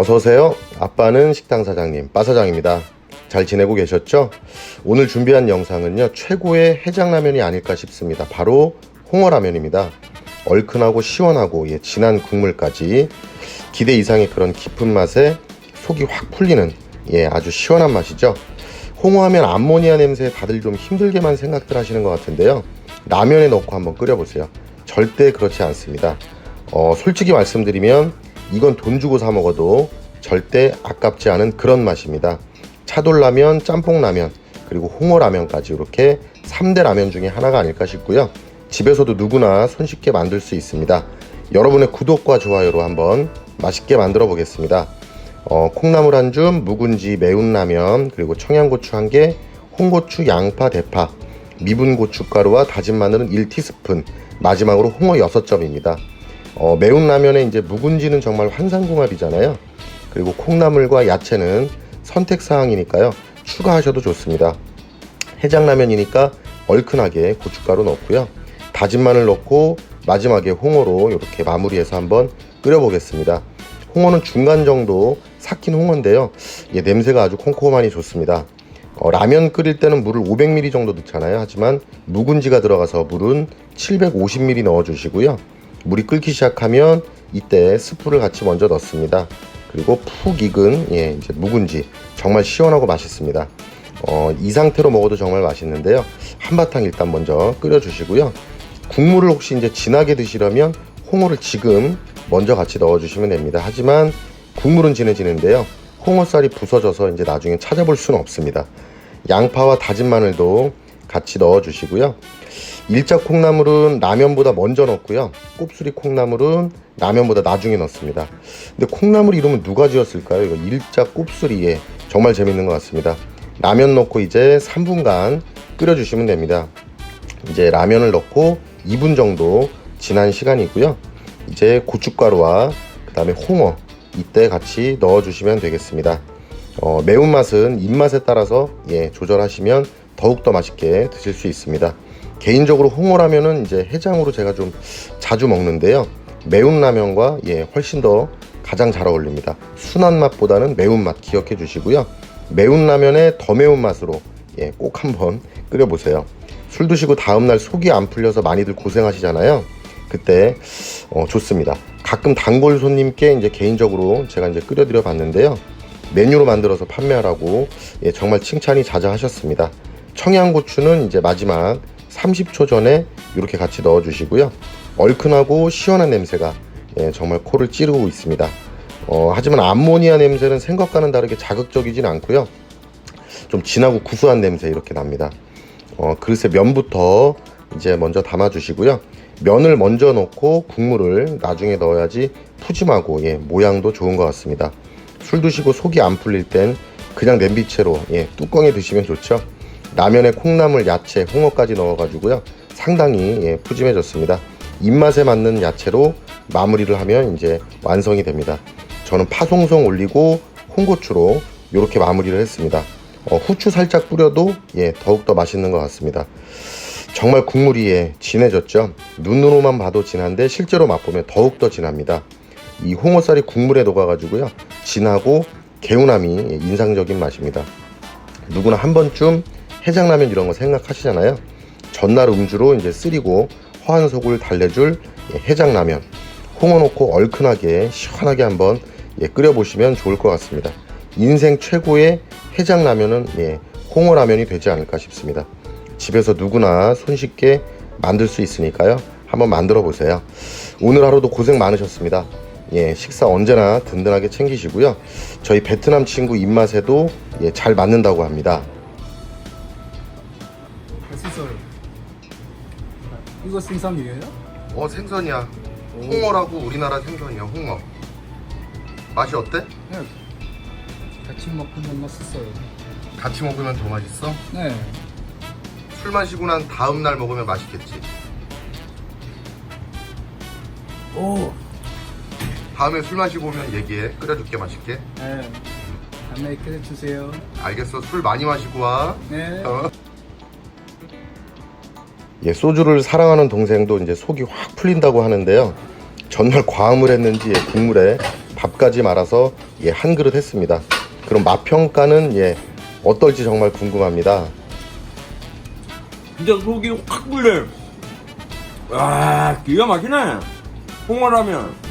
어서 오세요. 아빠는 식당 사장님, 빠 사장입니다. 잘 지내고 계셨죠? 오늘 준비한 영상은요, 최고의 해장라면이 아닐까 싶습니다. 바로 홍어라면입니다. 얼큰하고 시원하고 예, 진한 국물까지 기대 이상의 그런 깊은 맛에 속이 확 풀리는 예, 아주 시원한 맛이죠. 홍어하면 암모니아 냄새에 다들 좀 힘들게만 생각들 하시는 것 같은데요. 라면에 넣고 한번 끓여보세요. 절대 그렇지 않습니다. 어, 솔직히 말씀드리면 이건 돈 주고 사 먹어도 절대 아깝지 않은 그런 맛입니다. 차돌라면, 짬뽕라면, 그리고 홍어라면까지 이렇게 3대 라면 중에 하나가 아닐까 싶고요. 집에서도 누구나 손쉽게 만들 수 있습니다. 여러분의 구독과 좋아요로 한번 맛있게 만들어 보겠습니다. 어, 콩나물 한 줌, 묵은지, 매운 라면, 그리고 청양고추 한 개, 홍고추, 양파, 대파, 미분 고춧가루와 다진 마늘은 1티스푼, 마지막으로 홍어 6점입니다. 어, 매운 라면에 이제 묵은지는 정말 환상궁합이잖아요. 그리고 콩나물과 야채는 선택 사항이니까요. 추가하셔도 좋습니다. 해장라면이니까 얼큰하게 고춧가루 넣고요. 다진 마늘 넣고 마지막에 홍어로 이렇게 마무리해서 한번 끓여보겠습니다. 홍어는 중간 정도 삭힌 홍어인데요. 예, 냄새가 아주 콩콩하니 좋습니다. 어, 라면 끓일 때는 물을 500ml 정도 넣잖아요. 하지만 묵은지가 들어가서 물은 750ml 넣어주시고요. 물이 끓기 시작하면 이때 스프를 같이 먼저 넣습니다. 그리고 푹 익은 예, 이제 묵은지 정말 시원하고 맛있습니다. 어, 이 상태로 먹어도 정말 맛있는데요. 한바탕 일단 먼저 끓여주시고요. 국물을 혹시 이제 진하게 드시려면 홍어를 지금 먼저 같이 넣어주시면 됩니다. 하지만 국물은 진해지는데요. 홍어살이 부서져서 이제 나중에 찾아볼 수는 없습니다. 양파와 다진 마늘도 같이 넣어 주시고요. 일자 콩나물은 라면보다 먼저 넣고요. 곱슬이 콩나물은 라면보다 나중에 넣습니다. 근데 콩나물 이름은 누가 지었을까요? 이거 일자 곱슬이에 정말 재밌는 것 같습니다. 라면 넣고 이제 3분간 끓여주시면 됩니다. 이제 라면을 넣고 2분 정도 지난 시간이고요. 이제 고춧가루와 그 다음에 홍어 이때 같이 넣어주시면 되겠습니다. 어, 매운맛은 입맛에 따라서 예, 조절하시면 더욱더 맛있게 드실 수 있습니다. 개인적으로 홍어라면은 이제 해장으로 제가 좀 자주 먹는데요. 매운 라면과 예, 훨씬 더 가장 잘 어울립니다. 순한 맛보다는 매운맛 기억해 주시고요. 매운 라면에 더 매운 맛으로 예, 꼭 한번 끓여 보세요. 술 드시고 다음날 속이 안 풀려서 많이들 고생하시잖아요. 그때 어, 좋습니다. 가끔 단골 손님께 이제 개인적으로 제가 이제 끓여드려 봤는데요. 메뉴로 만들어서 판매하라고 예, 정말 칭찬이 자자하셨습니다. 청양고추는 이제 마지막 30초 전에 이렇게 같이 넣어 주시고요. 얼큰하고 시원한 냄새가 예, 정말 코를 찌르고 있습니다. 어, 하지만 암모니아 냄새는 생각과는 다르게 자극적이진 않고요. 좀 진하고 구수한 냄새 이렇게 납니다. 어, 그릇에 면부터 이제 먼저 담아 주시고요. 면을 먼저 넣고 국물을 나중에 넣어야지 푸짐하고 예, 모양도 좋은 것 같습니다. 술 드시고 속이 안 풀릴 땐 그냥 냄비채로 예, 뚜껑에 드시면 좋죠. 라면에 콩나물, 야채, 홍어까지 넣어가지고요. 상당히 예, 푸짐해졌습니다. 입맛에 맞는 야채로 마무리를 하면 이제 완성이 됩니다. 저는 파송송 올리고 홍고추로 이렇게 마무리를 했습니다. 어, 후추 살짝 뿌려도 예, 더욱더 맛있는 것 같습니다. 정말 국물이 예, 진해졌죠. 눈으로만 봐도 진한데 실제로 맛보면 더욱더 진합니다. 이 홍어살이 국물에 녹아가지고요. 진하고 개운함이 예, 인상적인 맛입니다. 누구나 한 번쯤 해장라면 이런 거 생각하시잖아요. 전날 음주로 이제 쓰리고 허한 속을 달래줄 예, 해장라면. 홍어 넣고 얼큰하게 시원하게 한번 예, 끓여보시면 좋을 것 같습니다. 인생 최고의 해장라면은 예, 홍어라면이 되지 않을까 싶습니다. 집에서 누구나 손쉽게 만들 수 있으니까요. 한번 만들어 보세요. 오늘 하루도 고생 많으셨습니다. 예, 식사 언제나 든든하게 챙기시고요. 저희 베트남 친구 입맛에도 예, 잘 맞는다고 합니다. 이거 생선이에요? 어 생선이야. 홍어라고 우리나라 생선이야. 홍어. 맛이 어때? 네. 같이 먹으면 맛있어요. 같이 먹으면 더 맛있어? 네. 술 마시고 난 다음 날 먹으면 맛있겠지. 오. 다음에 술 마시고 오면 얘기해. 끓여줄게 맛있게. 네. 다음에 끓여 주세요. 알겠어. 술 많이 마시고 와. 네. 예, 소주를 사랑하는 동생도 이제 속이 확 풀린다고 하는데요. 전날 과음을 했는지 예, 국물에 밥까지 말아서 예, 한 그릇 했습니다. 그럼 맛 평가는 예, 어떨지 정말 궁금합니다. 진짜 속이 확 불려요. 와, 기가 막히네. 홍어라면.